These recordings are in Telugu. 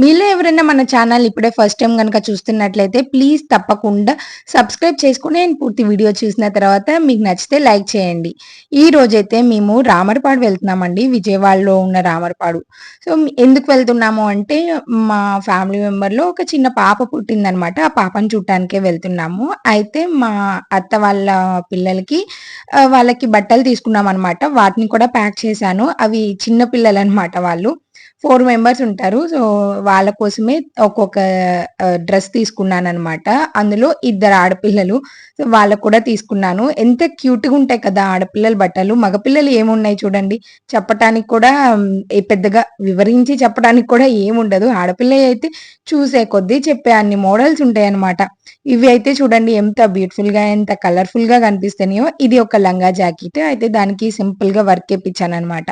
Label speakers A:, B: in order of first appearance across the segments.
A: మీలో ఎవరైనా మన ఛానల్ ఇప్పుడే ఫస్ట్ టైం కనుక చూస్తున్నట్లయితే ప్లీజ్ తప్పకుండా సబ్స్క్రైబ్ చేసుకుని నేను పూర్తి వీడియో చూసిన తర్వాత మీకు నచ్చితే లైక్ చేయండి. ఈ రోజైతే మేము రామరపాడు వెళ్తున్నామండి. విజయవాడలో ఉన్న రామరపాడు. సో ఎందుకు వెళ్తున్నాము అంటే మా ఫ్యామిలీ మెంబర్లో ఒక చిన్న పాప పుట్టిందనమాట. ఆ పాపను చూడటానికే వెళ్తున్నాము. అయితే మా అత్త వాళ్ళ పిల్లలకి వాళ్ళకి బట్టలు తీసుకున్నాం అనమాట వాటిని కూడా ప్యాక్ చేశాను. అవి చిన్న పిల్లలు అనమాట వాళ్ళు. ఫోర్ మెంబర్స్ ఉంటారు. సో వాళ్ళ కోసమే ఒక్కొక్క డ్రెస్ తీసుకున్నాను అనమాట అందులో ఇద్దరు ఆడపిల్లలు. సో వాళ్ళకు కూడా తీసుకున్నాను. ఎంత క్యూట్గా ఉంటాయి కదా ఆడపిల్లల బట్టలు. మగపిల్లలు ఏమున్నాయి చూడండి. చెప్పటానికి కూడా పెద్దగా వివరించి చెప్పడానికి కూడా ఏముండదు. ఆడపిల్ల అయితే చూసే కొద్దీ చెప్పే అన్ని మోడల్స్ ఉంటాయి అనమాట ఇవి అయితే చూడండి ఎంత బ్యూటిఫుల్గా ఎంత కలర్ఫుల్గా కనిపిస్తున్నాయో. ఇది ఒక లంగా జాకెట్. అయితే దానికి సింపుల్గా వర్క్ ఇప్పించాను అనమాట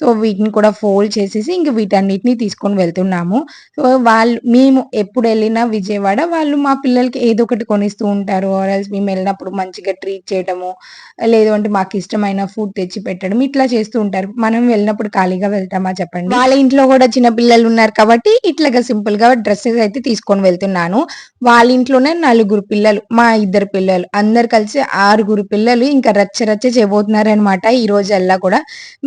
A: సో వీటిని కూడా ఫోల్డ్ చేసేసి ఇంక వీటన్నిటిని తీసుకొని వెళ్తున్నాము. సో వాళ్ళు మేము ఎప్పుడు వెళ్ళినా విజయవాడ వాళ్ళు మా పిల్లలకి ఏదో ఒకటి కొనిస్తూ ఉంటారు. ఆర్ఎల్స్ మేము వెళ్ళినప్పుడు మంచిగా ట్రీట్ చేయడము లేదు అంటే మాకు ఇష్టమైన ఫుడ్ తెచ్చి పెట్టడం ఇట్లా చేస్తూ ఉంటారు. మనం వెళ్ళినప్పుడు ఖాళీగా వెళ్తామా చెప్పండి? వాళ్ళ ఇంట్లో కూడా చిన్న పిల్లలు ఉన్నారు కాబట్టి ఇట్లాగా సింపుల్గా డ్రెస్సెస్ అయితే తీసుకొని వెళ్తున్నాను. వాళ్ళ ఇంట్లోనే నలుగురు పిల్లలు మా ఇద్దరు పిల్లలు అందరు కలిసి ఆరుగురు పిల్లలు ఇంకా రచ్చ రచ్చ చేయబోతున్నారు అనమాట ఈ రోజు అల్లా కూడా.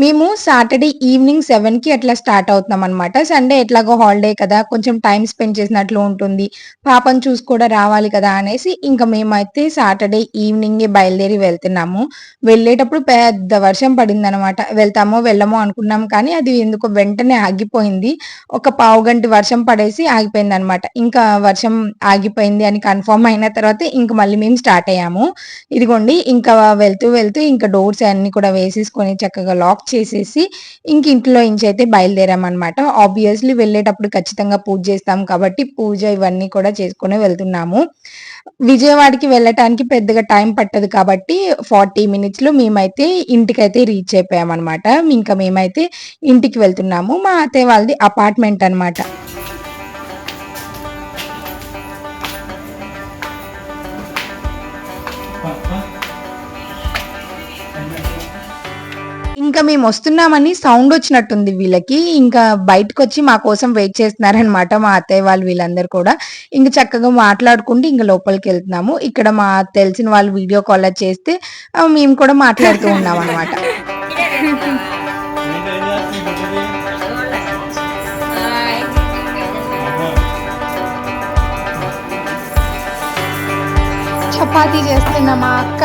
A: మేము సాటర్డే ఈవినింగ్ సెవెన్కి అట్లా స్టార్ట్ అవుతున్నాం అనమాట సండే ఎట్లాగో హాలిడే కదా కొంచెం టైం స్పెండ్ చేసినట్లు ఉంటుంది. పాపను చూసి కూడా రావాలి కదా అనేసి ఇంకా మేమైతే సాటర్డే ఈవినింగ్ బయలుదేరి వెళ్తున్నాము. వెళ్ళేటప్పుడు పెద్ద వర్షం పడింది అనమాట వెళ్తామో వెళ్ళమో అనుకున్నాం కానీ అది ఎందుకో వెంటనే ఆగిపోయింది. ఒక పావు గంట వర్షం పడేసి ఆగిపోయింది అనమాట ఇంకా వర్షం ఆగిపోయింది అని కన్ఫర్మ్ అయిన తర్వాత ఇంక మళ్ళీ మేము స్టార్ట్ అయ్యాము. ఇదిగోండి ఇంకా వెళ్తూ వెళ్తూ ఇంకా డోర్స్ అన్ని కూడా వేసేసుకొని చక్కగా లాక్ చేసేసి ఇంక ఇంట్లో నుంచి అయితే అనమాట ఆబ్వియస్లీ వెళ్ళేటప్పుడు ఖచ్చితంగా పూజ చేస్తాం కాబట్టి పూజ ఇవన్నీ కూడా చేసుకుని వెళ్తున్నాము. విజయవాడకి వెళ్ళటానికి పెద్దగా టైం పట్టదు కాబట్టి ఫార్టీ మినిట్స్లో మేమైతే ఇంటికైతే రీచ్ అయిపోయామన్నమాట. ఇంకా మేమైతే ఇంటికి వెళ్తున్నాము. మా అత్తయ్య వాళ్ళది అపార్ట్మెంట్ అనమాట మేము వస్తున్నామని సౌండ్ వచ్చినట్టుంది వీళ్ళకి. ఇంకా బయటకు వచ్చి మా కోసం వెయిట్ చేస్తున్నారనమాట మా అత్తయ్య వాళ్ళు వీళ్ళందరూ కూడా. ఇంకా చక్కగా మాట్లాడుకుంటూ ఇంకా లోపలికి వెళ్తున్నాము. ఇక్కడ మా తెలిసిన వాళ్ళు వీడియో కాల్ చేస్తే మేము కూడా మాట్లాడుతూ ఉన్నాం అనమాట చపాతీ చేస్తున్న మా అక్క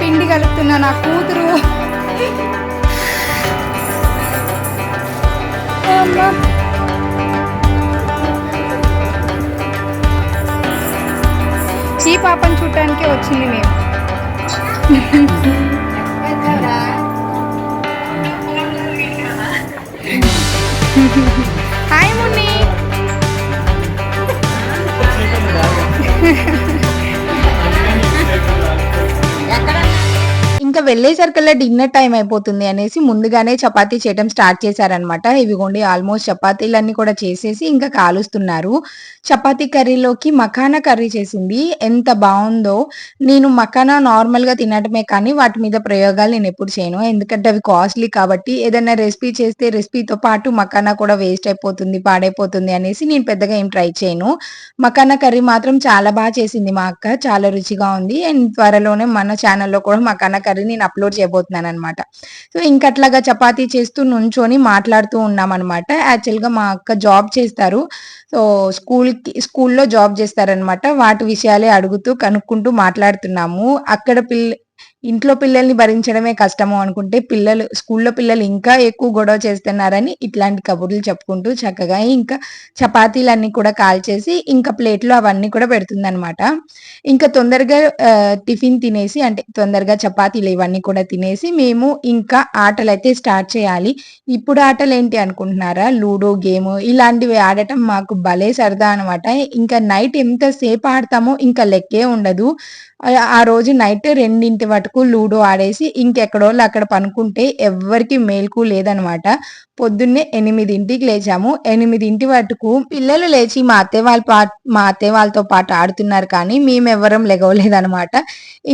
A: పిండి కలుపుతున్న నా కూతురు. ఈ పాపను చూడటానికే వచ్చింది మేము హాయ్ వెళ్ళేసరికల్లా డిన్నర్ టైం అయిపోతుంది అనేసి ముందుగానే చపాతీ చేయడం స్టార్ట్ చేశారనమాట ఇవిగోండి ఆల్మోస్ట్ చపాతీలన్నీ కూడా చేసేసి ఇంకా కాలుస్తున్నారు. చపాతీ కర్రీలోకి మఖానా కర్రీ చేసింది. ఎంత బాగుందో. నేను మఖానా నార్మల్గా తినడమే కానీ వాటి మీద ప్రయోగాలు నేను ఎప్పుడు చేయను. ఎందుకంటే అవి కాస్ట్లీ కాబట్టి ఏదైనా రెసిపీ చేస్తే రెసిపీతో పాటు మఖానా కూడా వేస్ట్ అయిపోతుంది పాడైపోతుంది అనేసి నేను పెద్దగా ఏం ట్రై చేయను. మఖానా కర్రీ మాత్రం చాలా బాగా చేసింది మా అక్క. చాలా రుచిగా ఉంది. అండ్ త్వరలోనే మన ఛానల్లో కూడా మఖానా కర్రీని నేను అప్లోడ్ చేయబోతున్నాను అనమాట సో ఇంకట్లాగా చపాతీ చేస్తూ నుంచొని మాట్లాడుతూ ఉన్నాం అనమాట యాక్చువల్గా మా అక్క జాబ్ చేస్తారు. సో స్కూల్కి స్కూల్లో జాబ్ చేస్తారనమాట వాటి విషయాలే అడుగుతూ కనుక్కుంటూ మాట్లాడుతున్నాము. అక్కడ పిల్ల ఇంట్లో పిల్లల్ని భరించడమే కష్టము అనుకుంటే పిల్లలు స్కూల్లో పిల్లలు ఇంకా ఎక్కువ గొడవ చేస్తున్నారని ఇట్లాంటి కబుర్లు చెప్పుకుంటూ చక్కగా ఇంకా చపాతీలన్నీ కూడా కాల్చేసి ఇంకా ప్లేట్లో అవన్నీ కూడా పెడుతుందనమాట ఇంకా తొందరగా టిఫిన్ తినేసి అంటే తొందరగా చపాతీలు ఇవన్నీ కూడా తినేసి మేము ఇంకా ఆటలు అయితే స్టార్ట్ చేయాలి. ఇప్పుడు ఆటలు ఏంటి అనుకుంటున్నారా? లూడో గేమ్ ఇలాంటివి ఆడటం మాకు భలే సరదా అనమాట ఇంకా నైట్ ఎంతసేపు ఆడతామో ఇంకా లెక్కే ఉండదు. ఆ రోజు నైట్ రెండింటి వాటి వరకు లూడో ఆడేసి ఇంకెక్కడో అక్కడ పనుకుంటే ఎవ్వరికి మేల్కు లేదనమాట. పొద్దున్నే ఎనిమిదింటికి లేచాము. ఎనిమిదింటి వరకు పిల్లలు లేచి మా అత్తయ్య వాళ్ళ పా మా అత్తయ్య వాళ్ళతో పాటు ఆడుతున్నారు కానీ మేమెవ్వరం లెగవలేదనమాట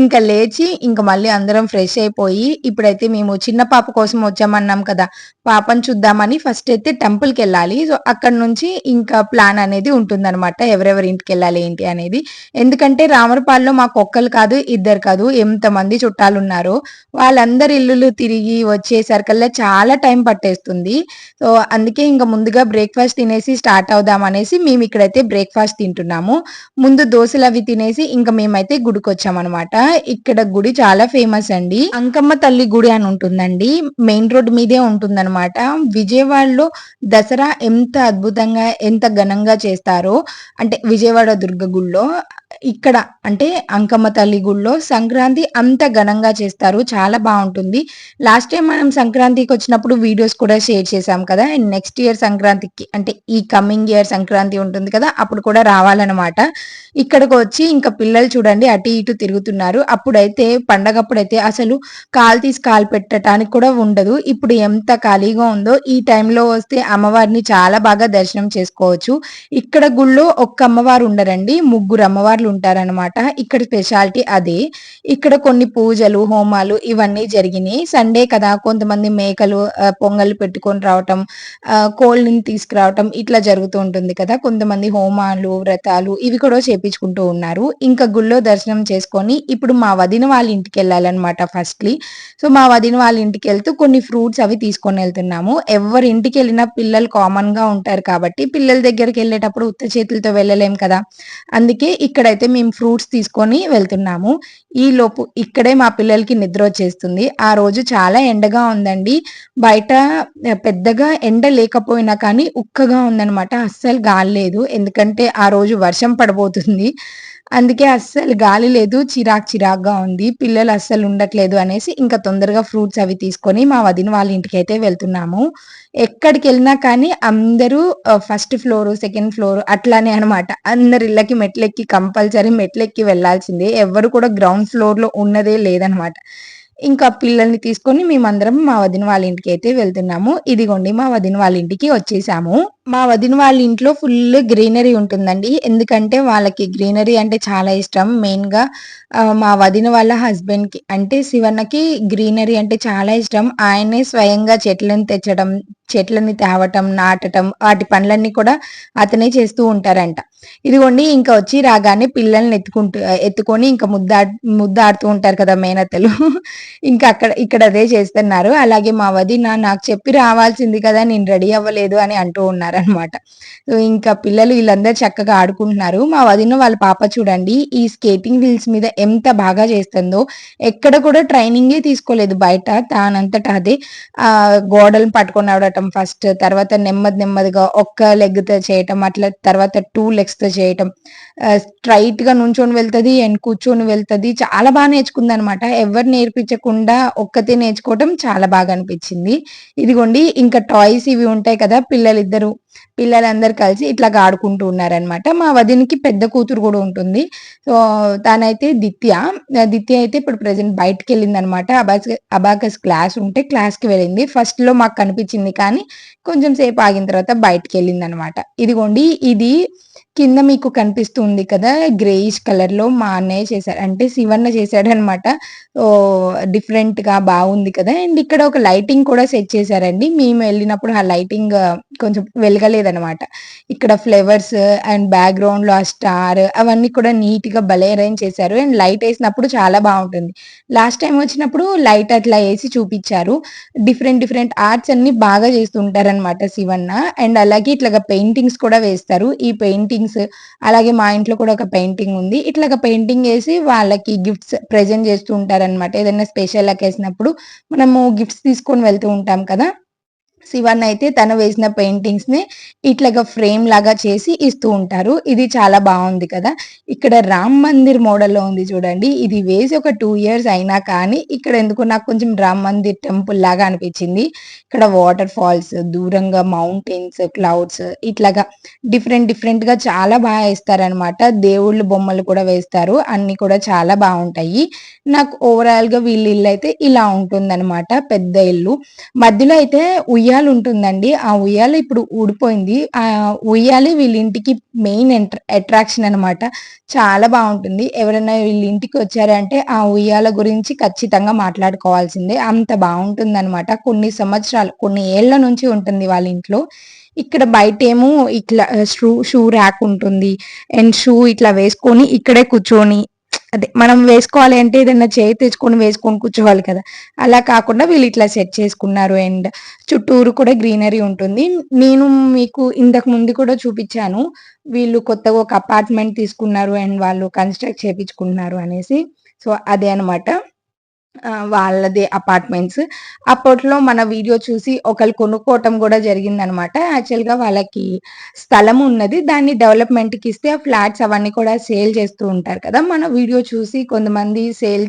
A: ఇంకా లేచి ఇంకా మళ్ళీ అందరం ఫ్రెష్ అయిపోయి ఇప్పుడైతే మేము చిన్న పాప కోసం వచ్చామన్నాం కదా పాపను చూద్దామని ఫస్ట్ అయితే టెంపుల్కి వెళ్ళాలి. సో అక్కడ నుంచి ఇంకా ప్లాన్ అనేది ఉంటుందన్నమాట ఎవరెవరి ఇంటికి వెళ్ళాలి ఏంటి అనేది. ఎందుకంటే రామరపాల్లో మాకు ఒక్కరు కాదు ఇద్దరు కాదు ఎంతమంది చుట్టాలు ఉన్నారో వాళ్ళందరి ఇల్లులు తిరిగి వచ్చేసరికల్లా చాలా టైం పట్టేస్తుంది. సో అందుకే ఇంకా ముందుగా బ్రేక్ఫాస్ట్ తినేసి స్టార్ట్ అవుదాం అనేసి మేము ఇక్కడైతే బ్రేక్ఫాస్ట్ తింటున్నాము. ముందు దోశలు అవి తినేసి ఇంకా మేమైతే గుడికి వచ్చామన్నమాట ఇక్కడ గుడి చాలా ఫేమస్ అండి. అంకమ్మ తల్లి గుడి అని ఉంటుందండి. మెయిన్ రోడ్ మీదే ఉంటుందన్నమాట. విజయవాడలో దసరా ఎంత అద్భుతంగా ఎంత ఘనంగా చేస్తారో అంటే విజయవాడ దుర్గ గుడిలో ఇక్కడ అంటే అంకమ్మ తల్లి గుడిలో సంక్రాంతి అంత ఘనంగా చేస్తారు. చాలా బాగుంటుంది. లాస్ట్ టైం మనం సంక్రాంతికి వచ్చినప్పుడు వీడియోస్ కూడా షేర్ చేసాం కదా. అండ్ నెక్స్ట్ ఇయర్ సంక్రాంతికి అంటే ఈ కమింగ్ ఇయర్ సంక్రాంతి ఉంటుంది కదా అప్పుడు కూడా రావాలన్నమాట. ఇక్కడికి వచ్చి ఇంకా పిల్లలు చూడండి అటు ఇటు తిరుగుతున్నారు. అప్పుడైతే పండగప్పుడైతే అసలు కాలు తీసి కాలు పెట్టడానికి కూడా ఉండదు. ఇప్పుడు ఎంత ఖాళీగా ఉందో ఈ టైంలో వస్తే అమ్మవారిని చాలా బాగా దర్శనం చేసుకోవచ్చు. ఇక్కడ గుళ్ళో ఒక్క అమ్మవారు ఉండరండి. ముగ్గురు అమ్మవార్లు ఉంటారనమాట ఇక్కడ స్పెషాలిటీ అదే. ఇక్కడ కొన్ని పూజలు హోమాలు ఇవన్నీ జరిగినాయి. సండే కదా కొంతమంది మేకలు పొంగల్ పెట్టుకొని రావటం కోళ్ళని తీసుకురావటం ఇట్లా జరుగుతూ ఉంటుంది కదా. కొంతమంది హోమాలు వ్రతాలు ఇవి కూడా చేపించుకుంటూ ఉన్నారు. ఇంకా గుళ్ళో దర్శనం చేసుకొని ఇప్పుడు మా వదిన వాళ్ళ ఇంటికి వెళ్ళాలన్నమాట ఫస్ట్లీ. సో మా వదిన వాళ్ళ ఇంటికి వెళ్తూ కొన్ని ఫ్రూట్స్ అవి తీసుకొని వెళ్తున్నాము. ఎవరి ఇంటికి వెళ్ళినా పిల్లలు కామన్గా ఉంటారు కాబట్టి పిల్లల దగ్గరికి వెళ్ళేటప్పుడు ఉత్త చేతులతో వెళ్ళలేం కదా. అందుకే ఇక్కడైతే మేము ఫ్రూట్స్ తీసుకొని వెళ్తున్నాము. ఈ లోపు ఇక్కడే మా పిల్లలకి నిద్ర వచ్చేస్తుంది. ఆ రోజు చాలా ఎండగా ఉందండి. బయట పెద్దగా ఎండ లేకపోయినా కానీ ఉక్కగా ఉందనమాట అస్సలు గాలి లేదు. ఎందుకంటే ఆ రోజు వర్షం పడబోతుంది. అందుకే అస్సలు గాలి లేదు చిరాక్ చిరాక్గా ఉంది. పిల్లలు అస్సలు ఉండట్లేదు అనేసి ఇంకా తొందరగా ఫ్రూట్స్ అవి తీసుకొని మా వదిన వాళ్ళ ఇంటికి అయితే వెళ్తున్నాము. ఎక్కడికి వెళ్ళినా కానీ అందరూ ఫస్ట్ ఫ్లోర్ సెకండ్ ఫ్లోర్ అట్లానే అనమాట అందరి ఇళ్ళకి మెట్లెక్కి కంపల్సరీ మెట్లెక్కి వెళ్ళాల్సిందే ఎవరు కూడా గ్రౌండ్ ఫ్లోర్లో ఉన్నదే లేదనమాట ఇంకా పిల్లల్ని తీసుకొని మేమందరం మా వదిన వాళ్ళ ఇంటికి అయితే వెళ్తున్నాము. ఇదిగోండి మా వదిన వాళ్ళ ఇంటికి వచ్చేసాము. మా వదిన వాళ్ళ ఇంట్లో ఫుల్ గ్రీనరీ ఉంటుందండి. ఎందుకంటే వాళ్ళకి గ్రీనరీ అంటే చాలా ఇష్టం. మెయిన్గా మా వదిన వాళ్ళ హస్బెండ్కి అంటే శివన్నకి గ్రీనరీ అంటే చాలా ఇష్టం. ఆయనే స్వయంగా చెట్లను తెచ్చడం చెట్లని తేవటం నాటటం వాటి పనులన్నీ కూడా అతనే చేస్తూ ఉంటారంట. ఇదిగోండి ఇంకా వచ్చి రాగానే పిల్లల్ని ఎత్తుకుంటూ ఎత్తుకొని ఇంకా ముద్దా ముద్దాడుతూ ఉంటారు కదా మేనత్తలు. ఇంకా అక్కడ ఇక్కడ అదే చేస్తున్నారు. అలాగే మా వదిన నాకు చెప్పి రావాల్సింది కదా నేను రెడీ అవ్వలేదు అని అంటూ ఉన్నారనమాట సో ఇంకా పిల్లలు వీళ్ళందరూ చక్కగా ఆడుకుంటున్నారు. మా వదిన వాళ్ళ పాప చూడండి ఈ స్కేటింగ్ వీల్స్ మీద ఎంత బాగా చేస్తుందో. ఎక్కడ కూడా ట్రైనింగే తీసుకోలేదు బయట తానంతటా అదే ఆ గోడలను పట్టుకొని ఆడటం ఫస్ట్ తర్వాత నెమ్మది నెమ్మదిగా ఒక్క లెగ్తో చేయటం అట్లా తర్వాత టూ లెగ్స్ తో చేయటం. స్ట్రైట్గా నుంచొని వెళ్తుంది అండ్ కూర్చొని వెళ్తుంది. చాలా బాగా నేర్చుకుంది అనమాట ఎవరు నేర్పించకుండా ఒక్కతే నేర్చుకోవటం చాలా బాగా అనిపించింది. ఇదిగోండి ఇంకా టాయ్స్ ఇవి ఉంటాయి కదా పిల్లలిద్దరు. పిల్లలందరూ కలిసి ఇట్లా ఆడుకుంటూ ఉన్నారనమాట మా వదినికి పెద్ద కూతురు కూడా ఉంటుంది. సో తనైతే దిత్య. దిత్య అయితే ఇప్పుడు ప్రజెంట్ బయటకు వెళ్ళింది అనమాట అబాస్ అబాకస్ క్లాస్ ఉంటే క్లాస్కి వెళ్ళింది. ఫస్ట్లో మాకు కనిపించింది కానీ కొంచెం సేపు ఆగిన తర్వాత బయటకు వెళ్ళింది అనమాట ఇదిగోండి ఇది కింద మీకు కనిపిస్తుంది కదా గ్రేయిష్ కలర్లో మా అన్నయ్య చేశారు అంటే శివన్న చేశాడనమాట ఓ డిఫరెంట్గా బాగుంది కదా. అండ్ ఇక్కడ ఒక లైటింగ్ కూడా సెట్ చేశారండి. మేము వెళ్ళినప్పుడు ఆ లైటింగ్ కొంచెం వెలగలేదనమాట ఇక్కడ ఫ్లేవర్స్ అండ్ బ్యాక్గ్రౌండ్లో ఆ స్టార్ అవన్నీ కూడా నీట్గా భలే అరేంజ్ చేశారు. అండ్ లైట్ వేసినప్పుడు చాలా బాగుంటుంది. లాస్ట్ టైం వచ్చినప్పుడు లైట్ అట్లా వేసి చూపించారు. డిఫరెంట్ డిఫరెంట్ ఆర్ట్స్ అన్ని బాగా చేస్తుంటారనమాట శివన్న. అండ్ అలాగే ఇట్లాగా పెయింటింగ్స్ కూడా వేస్తారు. ఈ పెయింటింగ్స్ అలాగే మా ఇంట్లో కూడా ఒక పెయింటింగ్ ఉంది. ఇట్లాగా పెయింటింగ్ వేసి వాళ్ళకి గిఫ్ట్స్ ప్రెజెంట్ చేస్తూ ఉంటారనమాట ఏదైనా స్పెషల్ వేసినప్పుడు మనము గిఫ్ట్స్ తీసుకొని వెళ్తూ ఉంటాం కదా. శివన్ అయితే తను వేసిన పెయింటింగ్స్ని ఇట్లాగా ఫ్రేమ్ లాగా చేసి ఇస్తూ ఉంటారు. ఇది చాలా బాగుంది కదా. ఇక్కడ రామ్ మందిర్ మోడల్లో ఉంది చూడండి. ఇది వేసి ఒక టూ ఇయర్స్ అయినా కానీ ఇక్కడ ఎందుకు నాకు కొంచెం రామ్ మందిర్ టెంపుల్ లాగా అనిపించింది. ఇక్కడ వాటర్ ఫాల్స్ దూరంగా మౌంటైన్స్ క్లౌడ్స్ ఇట్లాగా డిఫరెంట్ డిఫరెంట్గా చాలా బాగా వేస్తారనమాట దేవుళ్ళు బొమ్మలు కూడా వేస్తారు. అన్ని కూడా చాలా బాగుంటాయి. నాకు ఓవరాల్గా వీళ్ళ ఇల్లు అయితే ఇలా ఉంటుందన్నమాట. పెద్ద ఇల్లు. మధ్యలో అయితే ఉయ్య ఉయ్యాలు ఉంటుందండి ఆ ఉయ్యాల ఇప్పుడు ఊడిపోయింది. ఆ ఉయ్యాలి వీళ్ళ ఇంటికి మెయిన్ అట్రాక్షన్ అనమాట చాలా బాగుంటుంది. ఎవరైనా వీళ్ళ ఇంటికి వచ్చారంటే ఆ ఉయ్యాల గురించి ఖచ్చితంగా మాట్లాడుకోవాల్సిందే. అంత బాగుంటుంది అనమాట కొన్ని సంవత్సరాలు కొన్ని ఏళ్ళ నుంచి ఉంటుంది వాళ్ళ ఇంట్లో ఇక్కడ బయట ఏమో ఇట్లా షూ షూ ర్యాక్ ఉంటుంది. అండ్ షూ ఇట్లా వేసుకొని ఇక్కడే కూర్చొని అదే మనం వేసుకోవాలి అంటే ఏదైనా చేయి తెచ్చుకొని వేసుకొని కూర్చోవాలి కదా. అలా కాకుండా వీళ్ళు ఇట్లా సెట్ చేసుకున్నారు. అండ్ చుట్టూరు కూడా గ్రీనరీ ఉంటుంది. నేను మీకు ఇంతకు ముందు కూడా చూపించాను. వీళ్ళు కొత్తగా ఒక అపార్ట్మెంట్ తీసుకున్నారు అండ్ వాళ్ళు కన్స్ట్రక్ట్ చేయించుకుంటున్నారు అనేసి. సో అదే అనమాట వాళ్ళది అపార్ట్మెంట్స్ అప్పట్లో మన వీడియో చూసి ఒకళ్ళు కొనుక్కోవటం కూడా జరిగిందనమాట. యాక్చువల్గా వాళ్ళకి స్థలం ఉన్నది. దాన్ని డెవలప్మెంట్కి ఇస్తే ఆ ఫ్లాట్స్ అవన్నీ కూడా సేల్ చేస్తూ ఉంటారు కదా. మన వీడియో చూసి కొంతమంది సేల్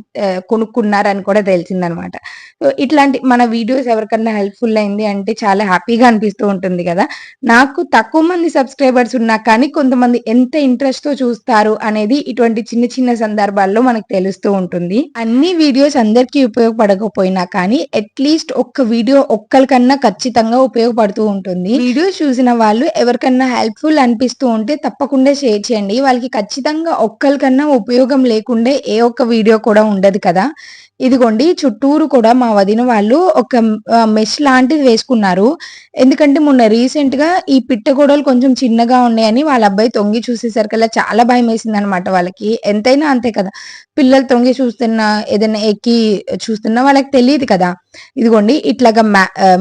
A: కొనుక్కున్నారని కూడా తెలిసిందనమాట. సో ఇట్లాంటి మన వీడియోస్ ఎవరికన్నా హెల్ప్ఫుల్ అయింది అంటే చాలా హ్యాపీగా అనిపిస్తూ ఉంటుంది కదా. నాకు తక్కువ మంది సబ్స్క్రైబర్స్ ఉన్నా కానీ కొంతమంది ఎంత ఇంట్రెస్ట్తో చూస్తారు అనేది ఇటువంటి చిన్న చిన్న సందర్భాల్లో మనకు తెలుస్తూ ఉంటుంది. అన్ని వీడియోస్ అందరికీ ఉపయోగపడకపోయినా కానీ అట్లీస్ట్ ఒక్క వీడియో ఒక్కరికన్నా ఖచ్చితంగా ఉపయోగపడుతూ ఉంటుంది. వీడియో చూసిన వాళ్ళు ఎవరికన్నా హెల్ప్ఫుల్ అనిపిస్తూ ఉంటే తప్పకుండా షేర్ చేయండి. వాళ్ళకి ఖచ్చితంగా ఒక్కరికన్నా ఉపయోగం లేకుండా ఏ ఒక్క వీడియో కూడా ఉండదు కదా. ఇదిగోండి చుట్టూరు కూడా మా వదిన వాళ్ళు ఒక మెష్ లాంటిది వేసుకున్నారు. ఎందుకంటే మొన్న రీసెంట్గా ఈ పిట్టగోడలు కొంచెం చిన్నగా ఉన్నాయని వాళ్ళ అబ్బాయి తొంగి చూసేసరికల్లా చాలా భయం వేసింది అనమాట వాళ్ళకి. ఎంతైనా అంతే కదా పిల్లలు తొంగి చూస్తున్నా ఏదైనా ఎక్కి చూస్తున్నా వాళ్ళకి తెలియదు కదా. ఇదిగోండి ఇట్లాగా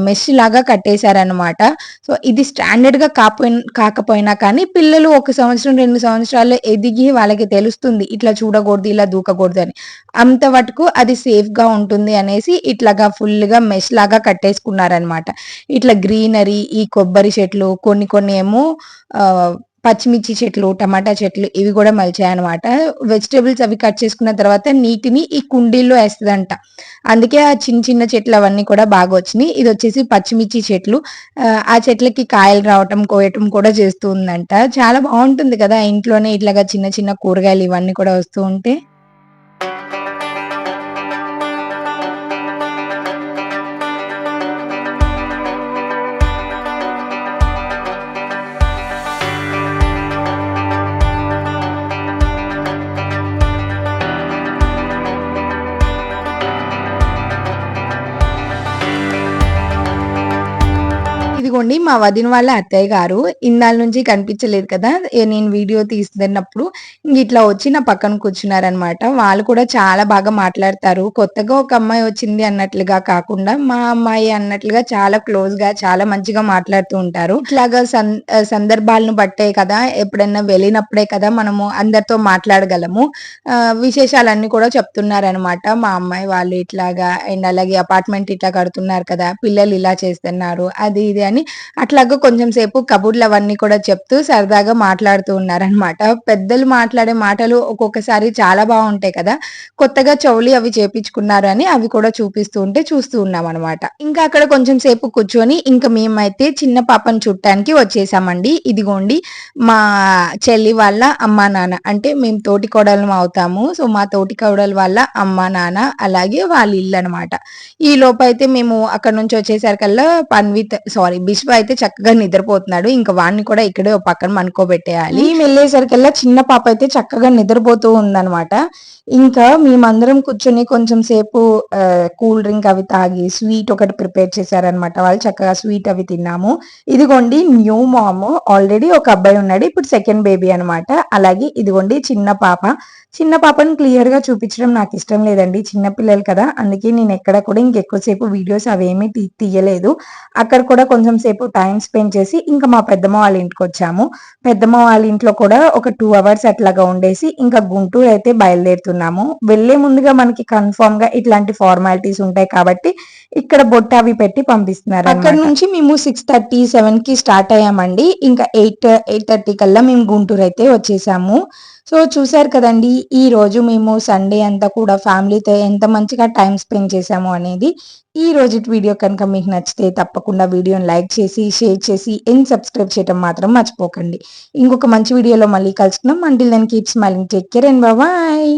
A: మెష్ లాగా కట్టేశారనమాట సో ఇది స్టాండర్డ్గా కాపోయి కాకపోయినా కానీ పిల్లలు ఒక సంవత్సరం రెండు సంవత్సరాలు ఎదిగి వాళ్ళకి తెలుస్తుంది ఇట్లా చూడకూడదు ఇలా దూకకూడదు అని. అంత వరకు అది సేఫ్గా ఉంటుంది అనేసి ఇట్లాగా ఫుల్గా మెష్ లాగా కట్టేసుకున్నారనమాట ఇట్లా గ్రీనరీ ఈ కొబ్బరి చెట్లు కొన్ని కొన్ని ఏమో పచ్చిమిర్చి చెట్లు టమాటా చెట్లు ఇవి కూడా మలిచాయనమాట వెజిటేబుల్స్ అవి కట్ చేసుకున్న తర్వాత నీటిని ఈ కుండీల్లో వేస్తుందంట. అందుకే ఆ చిన్న చిన్న చెట్లు అవన్నీ కూడా బాగా వచ్చినాయి. ఇది వచ్చేసి పచ్చిమిర్చి చెట్లు. ఆ చెట్లకి కాయలు రావటం కోయటం కూడా చేస్తూ ఉందంట. చాలా బాగుంటుంది కదా ఇంట్లోనే ఇట్లాగా చిన్న చిన్న కూరగాయలు ఇవన్నీ కూడా వస్తూ ఉంటే. అది మా వదిన వాళ్ళ అత్తయ్య గారు ఇందాల నుంచి కనిపించలేదు కదా నేను వీడియో తీస్తున్నప్పుడు ఇట్లా వచ్చి నా పక్కన కూర్చున్నారనమాట వాళ్ళు కూడా చాలా బాగా మాట్లాడతారు. కొత్తగా ఒక అమ్మాయి వచ్చింది అన్నట్లుగా కాకుండా మా అమ్మాయి అన్నట్లుగా చాలా క్లోజ్గా చాలా మంచిగా మాట్లాడుతూ ఉంటారు. ఇట్లాగా సందర్భాలను బట్టే కదా ఎప్పుడైనా వెళ్ళినప్పుడే కదా మనము అందరితో మాట్లాడగలము. విశేషాలన్నీ కూడా చెప్తున్నారనమాట మా అమ్మాయి వాళ్ళు ఇట్లాగా అండ్ అలాగే అపార్ట్మెంట్ ఇట్లా కడుతున్నారు కదా పిల్లలు ఇలా చేస్తున్నారు అది ఇది అని అట్లాగా కొంచెం సేపు కబుర్లు అవన్నీ కూడా చెప్తూ సరదాగా మాట్లాడుతూ ఉన్నారనమాట పెద్దలు మాట్లాడే మాటలు ఒక్కొక్కసారి చాలా బాగుంటాయి కదా. కొత్తగా చౌలి అవి చేపించుకున్నారు అని అవి కూడా చూపిస్తూ ఉంటే చూస్తూ ఉన్నాం అనమాట ఇంకా అక్కడ కొంచెం సేపు కూర్చొని ఇంకా మేమైతే చిన్న పాపను చుట్టానికి వచ్చేసామండి. ఇదిగోండి మా చెల్లి వాళ్ళ అమ్మా నాన్న. అంటే మేము తోటి కోడలం అవుతాము. సో మా తోటి కోడల వాళ్ళ అమ్మా నాన్న అలాగే వాళ్ళ ఇల్లు అనమాట ఈ లోపు అయితే మేము అక్కడ నుంచి వచ్చేసరికల్లా పన్విత్ సారీ బిశ్వ అయితే చక్కగా నిద్రపోతున్నాడు. ఇంకా వాడిని కూడా ఇక్కడే పక్కన మనుకోబెట్టేయాలి మేము. వెళ్ళేసరికల్లా చిన్న పాప అయితే చక్కగా నిద్రపోతూ ఉందనమాట ఇంకా మేమందరం కూర్చొని కొంచెం సేపు కూల్ డ్రింక్ అవి తాగి స్వీట్ ఒకటి ప్రిపేర్ చేశారనమాట వాళ్ళు చక్కగా స్వీట్ అవి తిన్నాము. ఇదిగోండి న్యూ మామ్. ఆల్రెడీ ఒక అబ్బాయి ఉన్నాడు. ఇప్పుడు సెకండ్ బేబీ అనమాట అలాగే ఇదిగోండి చిన్న పాప. చిన్న పాపను క్లియర్గా చూపించడం నాకు ఇష్టం లేదండి. చిన్న పిల్లలు కదా అందుకే నేను ఎక్కడ కూడా ఇంకెక్కువసేపు వీడియోస్ అవేమీ తీయలేదు. అక్కడ కూడా కొంచెం సేపు టైం స్పెండ్ చేసి ఇంకా మా పెద్దమ్మ వాళ్ళ ఇంటికి వచ్చాము. పెద్దమ్మ వాళ్ళ ఇంట్లో కూడా ఒక టూ అవర్స్ అట్లాగా ఉండేసి ఇంకా గుంటూరు అయితే బయలుదేరుతున్నాము. వెళ్ళే ముందుగా మనకి కన్ఫర్మ్గా ఇట్లాంటి ఫార్మాలిటీస్ ఉంటాయి కాబట్టి ఇక్కడ బొట్ట అవి పెట్టి పంపిస్తున్నారు అక్కడ నుంచి మేము సిక్స్ థర్టీ సెవెన్కి స్టార్ట్ అయ్యామండి. ఇంకా ఎయిట్ ఎయిట్ థర్టీ కల్లా మేము గుంటూరు అయితే వచ్చేసాము. సో చూసారు కదండి ఈ రోజు మేము సండే అంతా కూడా ఫ్యామిలీతో ఎంత మంచిగా టైం స్పెండ్ చేసాము అనేది. ఈ రోజు వీడియో కనుక మీకు నచ్చితే తప్పకుండా వీడియోని లైక్ చేసి షేర్ చేసి ఎన్ సబ్స్క్రైబ్ చేయడం మాత్రం మర్చిపోకండి. ఇంకొక మంచి వీడియోలో మళ్ళీ కలుసుకున్నాం until then keep smiling take care and bye